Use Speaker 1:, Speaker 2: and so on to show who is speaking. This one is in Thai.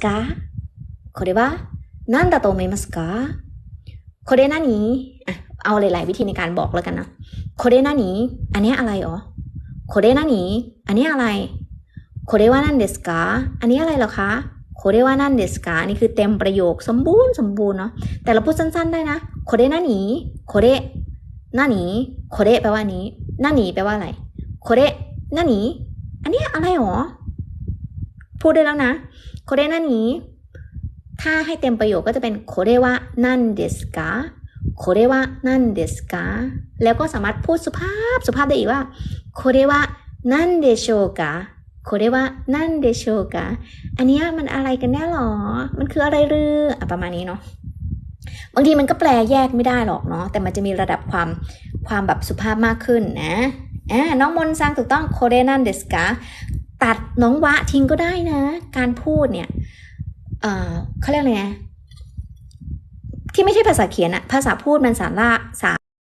Speaker 1: かこれは何だと思いますかこれ何อ่ะเอาหลายๆวิธีในการบอกแล้วกันนะこれ何อันเนี้ยอะไรอ๋อこれ何อันเนี้ยอะไรこれは何ですかอันนี้อะไรเหรอคะこれは何ですかอันนี่คือเต็มประโยคสมบูรณ์สมบูรณ์เนาะแต่เราพูดสั้นๆได้นะこれ何これ何これแปลว่านี้何แปลว่าอะไรこれ何อันเนี้ยอะไรหรอ พูดได้แล้วนะโคเรนานี้ถ้าให้เต็มประโยคก็จะเป็นโคเรวะนันเดสกาโคเรวะนันเดสกาแล้วก็สามารถพูดสุภาพสุภาพได้อีกว่าโคเรวะนันเดโชกะโคเรวะนันเดโชกะอันนี้มันอะไรกันแน่หรอ มันคืออะไรหรืออประมาณนี้เนาะบางทีมันก็แปลแยกไม่ได้หรอกเนาะแต่มันจะมีระดับความความแบบสุภาพมากขึ้นนะอ่าน้องมนต์ซังถูกต้องโคเรนันเดสกา ตัดน้องวะทิ้งก็ได้นะ การพูดเนี่ยเออเขาเรียกอะไรนะที่ไม่ใช่ภาษาเขียนอะภาษาพูดมันสาระสา